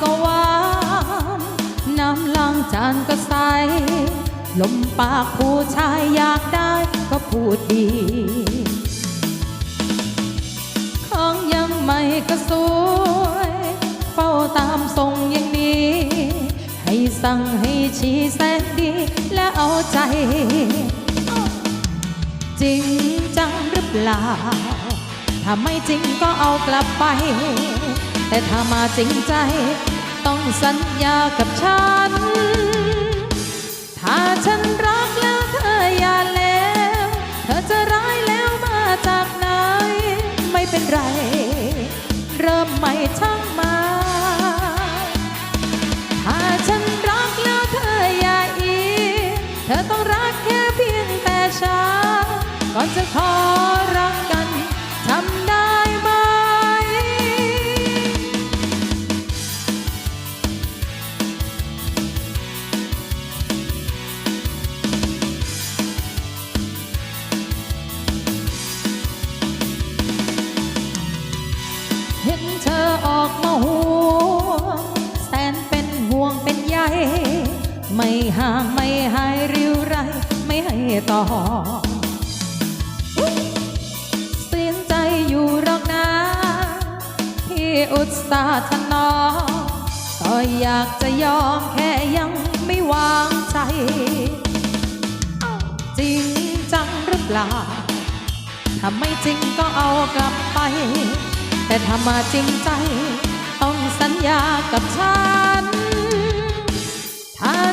ก็หวาน น้ำล้างจานก็ใส ลมปากผู้ชายอยากได้ก็พูดดีของยังไม่ก็สวย เฝ้าตามทรงอย่างนี้ ให้สั่งให้ชี้แสนดีและเอาใจ จริงจังหรือเปล่า ถ้าไม่จริงก็เอากลับไป แต่ถ้ามาจริงใจ ต้องสัญญากับฉัน ถ้าฉันรักแล้วเธออย่าแล้ว เธอจะร้ายแล้วมาจากไหน ไม่เป็นไร เริ่มใหม่ช่างมา ถ้าฉันรักแล้วเธออย่าอี เธอต้องรักแค่เพียงแต่ฉันก่อนจะขอ ไม่ห่างไม่หายริ้วไรไม่ให้ต่อเสียใจอยู่หรอกนะที่อุตส่าห์ถนอมก็อยากจะยอมแค่ยังไม่วางใจ จริงจังหรือเปล่าถ้าไม่จริงก็เอากลับไป แต่ถ้ามาจริงใจ ต้องสัญญากับฉัน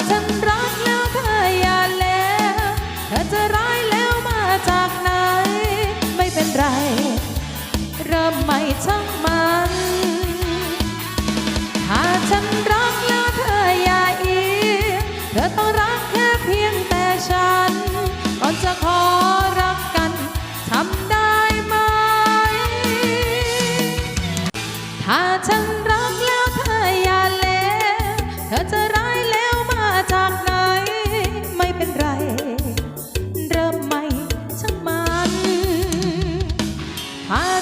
ฉันรักแล้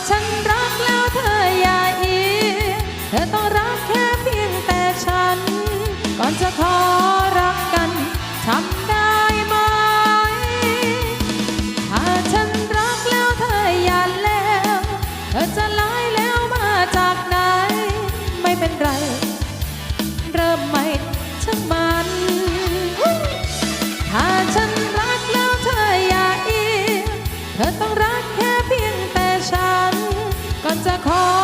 ฉันรักแล้วเธออย่าอีกเธอต้องรักแค่เพียงแต่ฉัน ก่อนจะขอรักกันทำได้ไหม ถ้าฉันรักแล้วเธออย่าแล้ว เธอจะลายแล้วมาจากไหน ไม่เป็นไร ก่อนจะขอ